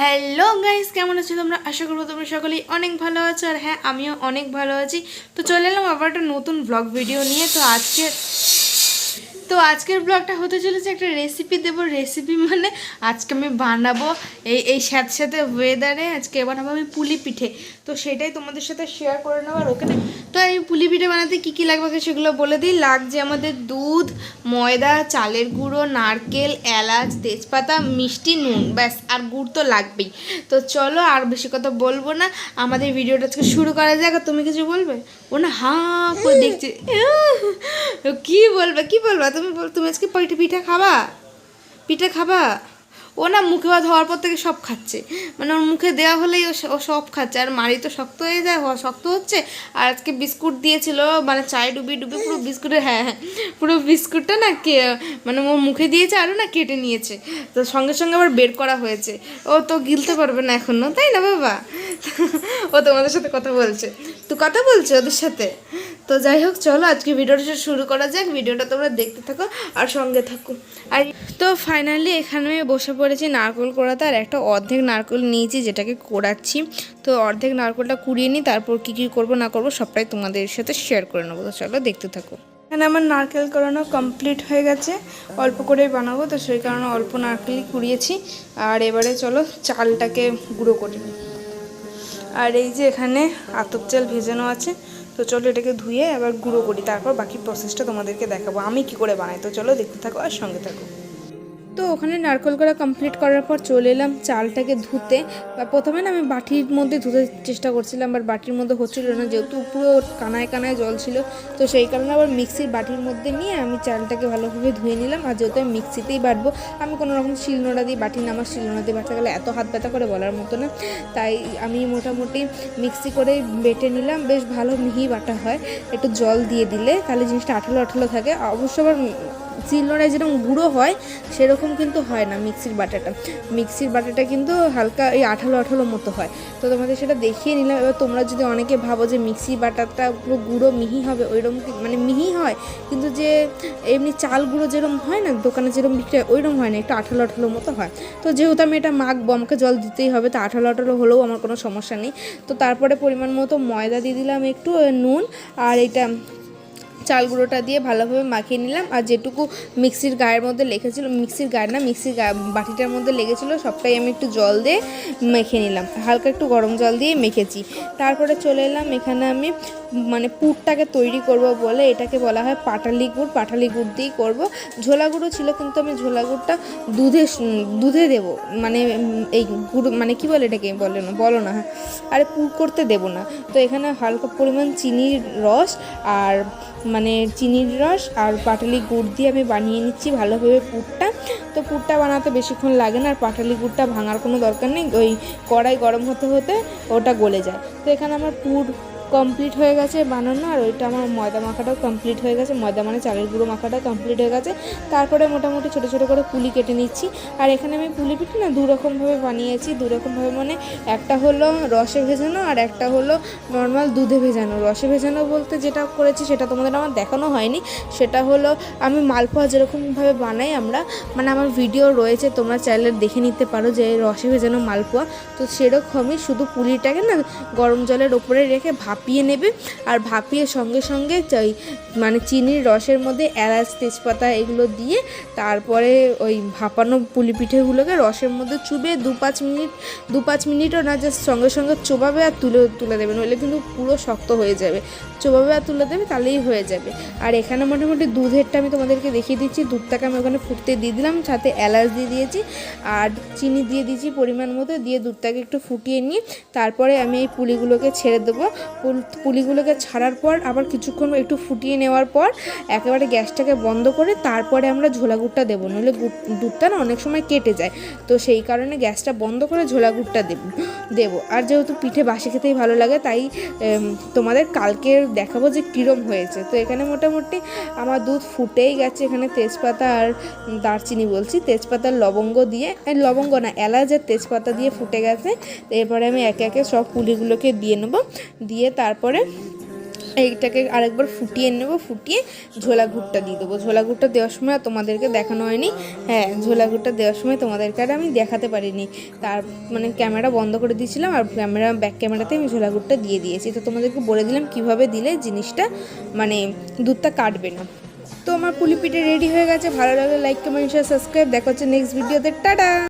Hello guys কেমন আছো তোমরা? আশা করব তোমরা সকলেই অনেক ভালো আছো আর হ্যাঁ আমিও অনেক ভালো আছি। তো চলে এলাম আবার একটা নতুন ব্লগ ভিডিও নিয়ে। তো আজকে, তো আজকের ব্লগটা হতে চলেছে একটা রেসিপি দেব। রেসিপি মানে আজকে আমি বানাবো এই এই সাথে সাথে ওয়েদারে আজকে বানাবো আমি পুলি পিঠে। তো সেটাই তোমাদের সাথে শেয়ার করে নেব আর ওখানে। তো এই পুলি পিঠে বানাতে কী কী লাগবে সেগুলো বলে দিই। লাগছে আমাদের দুধ, ময়দা, চালের গুঁড়ো, নারকেল, এলাচ, তেজপাতা, মিষ্টি, নুন, ব্যাস, আর গুড় তো লাগবেই। তো চলো আর বেশি কথা বলব না। আমাদের ভিডিওটা আজকে শুরু করা যাক, আর তুমি কিছু বলবে? ও না হা করে দেখছে। কি বলবে, কি বলবা? তুমি তুমি আজকে পিঠা খাবা? পিঠে খাবা? ও না মুখে ভাত হওয়ার পর থেকে সব খাচ্ছে। মানে ওর মুখে দেওয়া হলেই ও সব খাচ্ছে। আর মারি তো শক্ত হয়ে যায় শক্ত হচ্ছে। আর আজকে বিস্কুট দিয়েছিল মানে চায় ডুবি ডুবি পুরো বিস্কুটের হ্যাঁ হ্যাঁ পুরো বিস্কুটটা না কে মানে ওর মুখে দিয়েছে আরও না কেটে নিয়েছে। তো সঙ্গে সঙ্গে আবার বের করা হয়েছে। ও তো গিলতে পারবে না এখনও তাই না বাবা? ও তোমাদের সাথে কথা বলছে। তো কথা বলছে ওদের সাথে? তো যাই হোক, চলো আজকে ভিডিওটা শুরু করা যাক, ভিডিওটা তোমরা দেখতে থাকো আর সঙ্গে থাকো। আর তো ফাইনালি এখানে বসে পড়েছি নারকেল কোড়াতে, আর একটা অর্ধেক নারকেল নিয়েছি যেটাকে কোড়াচ্ছি। তো অর্ধেক নারকেলটা কুড়িয়ে নিই, তারপর কী কী করব না করব সবটাই তোমাদের সাথে শেয়ার করে নেব। তো চলো দেখতে থাকো। এখানে আমার নারকেল করানো কমপ্লিট হয়ে গেছে, অল্প করেই বানাবো, তো সেই কারণে অল্প নারকেলই কুড়িয়েছি। আর এবারে চলো চালটাকে গুঁড়ো করে নিই। আর এই যে এখানে আতপ চাল ভেজানো আছে তো চলো এটাকে ধুয়ে আবার গুঁড়ো করি, তারপর বাকি প্রসেসটা তোমাদেরকে দেখাবো। আমি কি করে বানাই? তো চলো দেখতে থাকো আর সঙ্গে থাকো। তো ওখানে নারকেল করা কমপ্লিট করার পর চলে এলাম চালটাকে ধুতে। প্রথমে না আমি বাটির মধ্যে ধুতে চেষ্টা করছিলাম বাট বাটির মধ্যে হচ্ছিল না, যেহেতু পুরো কানায় কানায় জল ছিল। তো সেই কারণে আবার মিক্সির বাটির মধ্যে নিয়ে আমি চালটাকে ভালোভাবে ধুয়ে নিলাম। আর যেহেতু আমি মিক্সিতেই বাটবো, আমি কোনো রকম শিলনোড়া দিয়ে বাটি না আমার শিলনোড়া দিয়ে বাটতে গেলে এত হাত ব্যথা করে বলার মতো না। তাই আমি মোটামুটি মিক্সি করে বেটে নিলাম। বেশ ভালো মিহি বাটা হয়, একটু জল দিয়ে দিলে। তাহলে জিনিসটা আঠালো আঠালো থাকে। অবশ্য আবার শিলনোড়ায় যেরকম গুঁড়ো হয়, সেরকম কিন্তু হয় না মিক্সির বাটাটা। মিক্সির বাটাটা কিন্তু হালকা এই আঠালো আঠালো মতো হয়। তো তোমাদের সেটা দেখিয়ে নিলাম। এবার তোমরা যদি অনেকে ভাবো যে মিক্সি বাটাটা পুরো গুঁড়ো মিহি হবে, ওইরকম মানে মিহি হয়, কিন্তু যে এমনি চাল গুঁড়ো যেরকম হয় না, দোকানে যেরকম বিক্রি হয়, ওইরকম হয় না, একটু আঠালো আঠালো মতো হয়। তো যেহেতু আমি এটা মাখবো, আমাকে জল দিতেই হবে, তো আঠালো আঠালো হলেও আমার কোনো সমস্যা নেই। তো তারপরে পরিমাণ মতো ময়দা দিয়ে দিলাম একটু, নুন, আর এটা চাল গুঁড়োটা দিয়ে ভালোভাবে মাখিয়ে নিলাম। আর যেটুকু মিক্সির গায়ের মধ্যে লেগেছিল মিক্সির গায়ে না, মিক্সির বাটিটার মধ্যে লেগেছিলো, সবটাই আমি একটু জল দিয়ে মেখে নিলাম। হালকা একটু গরম জল দিয়ে মেখেছি। তারপরে চলে এলাম, এখানে আমি মানে পুরটাকে তৈরি করব বলে এটাকে বলা হয় পাটালি গুড়। পাটালি গুড় দিয়েই করব। ঝোলা গুঁড়ো ছিল, কিন্তু আমি ঝোলা গুড়টা দুধে দুধে দেব। মানে এই গুঁড়ো মানে কি বলে এটাকে? বলে না, বলো না হ্যাঁ। আরে পুর করতে দেব না। তো এখানে হালকা পরিমাণ চিনির রস আর মানে চিনির রস আর পাটালি গুড় দিয়ে আমি বানিয়ে নিচ্ছি ভালোভাবে পুরটা। তো পুরটা বানাতে বেশিক্ষণ লাগে না, আর পাটালি গুড়টা ভাঙার কোনো দরকার নেই। ওই কড়াই গরম হতে হতে ওটা গলে যায়। তো এখানে আমার পুর কমপ্লিট হয়ে গেছে, বানানো, আর ওইটা আমার ময়দা মাখাটাও কমপ্লিট হয়ে গেছে, ময়দা মানে চালের গুঁড়ো মাখাটাও কমপ্লিট হয়ে গেছে। তারপরে মোটামুটি ছোটো ছোটো করে পুলি কেটে নিচ্ছি। আর এখানে আমি পুলি পিঠে না দু রকমভাবে বানিয়েছি দু রকমভাবে মানে একটা হলো রসে ভেজানো আর একটা হলো নর্মাল দুধে ভেজানো। রসে ভেজানো বলতে যেটা করেছি সেটা তোমাদের আমার দেখানো হয়নি, সেটা হলো আমি মালপোয়া যেরকমভাবে বানাই আমরা মানে আমার ভিডিও রয়েছে, তোমরা চাইলে দেখে নিতে পারো যে রসে ভেজানো মালপোয়া। তো সেরকমই শুধু পুলিটাকে না গরম জলের ওপরে রেখে ভাপিয়ে নেবে আর ভাপিয়ে সঙ্গে সঙ্গে ওই মানে চিনির রসের মধ্যে এলাচ, তেজপাতা এগুলো দিয়ে তারপরে ওই ভাপানো পুলি পিঠেগুলোকে রসের মধ্যে চুবে দু পাঁচ মিনিট, দু পাঁচ মিনিটও না জাস্ট সঙ্গে সঙ্গে চোবাবে আর তুলে তুলে দেবে। নইলে কিন্তু পুরো শক্ত হয়ে যাবে। চোবাবে আর তুলে দেবে তাহলেই হয়ে যাবে। আর এখানে মোটামুটি দুধেরটা আমি তোমাদেরকে দেখিয়ে দিচ্ছি। দুধটাকে আমি ওখানে ফুটতে দিয়ে দিলাম, সাথে এলাচ দিয়ে দিয়েছি আর চিনি দিয়ে দিয়েছি পরিমাণ মতো। দিয়ে দুধটাকে একটু ফুটিয়ে নিয়ে তারপরে আমি এই পুলিগুলোকে ছেড়ে দেবো। পুলিগুলোকে ছাড়ার পর, আবার কিছুক্ষণ একটু ফুটিয়ে নেওয়ার পর, একেবারে গ্যাসটাকে বন্ধ করে তারপরে আমরা ঝোলা গুড়টা দেবো। নইলে দুধটা না অনেক সময় কেটে যায়। তো সেই কারণে গ্যাসটা বন্ধ করে ঝোলা গুড়টা দেব। দেবো। আর যেহেতু পিঠে বাসি খেতেই ভালো লাগে, তাই তোমাদের কালকে দেখাবো যে কীরম হয়েছে। তো এখানে মোটামুটি আমার দুধ ফুটেই গেছে এখানে তেজপাতা আর দারচিনি বলছি। তেজপাতার লবঙ্গ দিয়ে লবঙ্গ না, এলাচ আর তেজপাতা দিয়ে ফুটে গেছে। এরপরে আমি একে একে সব পুলিগুলোকে দিয়ে নেব। দিয়ে তারপরে এইটাকে আরেকবার ফুটিয়ে নেব, ফুটিয়ে ঝোলা গুড়টা দিয়ে দেবো। ঝোলা গুড়টা দেওয়ার সময় তোমাদেরকে দেখানো হয়নি। হ্যাঁ ঝোলা গুড়টা দেওয়ার সময় তোমাদেরকে আর আমি দেখাতে পারিনি। তার মানে ক্যামেরা বন্ধ করে দিয়েছিলাম আর ক্যামেরা, ব্যাক ক্যামেরাতে আমি ঝোলা গুড়টা দিয়ে দিয়েছি। তো তোমাদেরকে বলে দিলাম কীভাবে দিলে জিনিসটা মানে দুধটা কাটবে না। তো আমার পুলি পিঠে রেডি হয়ে গেছে। ভালো লাগলে লাইক কমেন্ট শেয়ার সাবস্ক্রাইব দেখা হচ্ছে নেক্সট ভিডিওতে টাটা!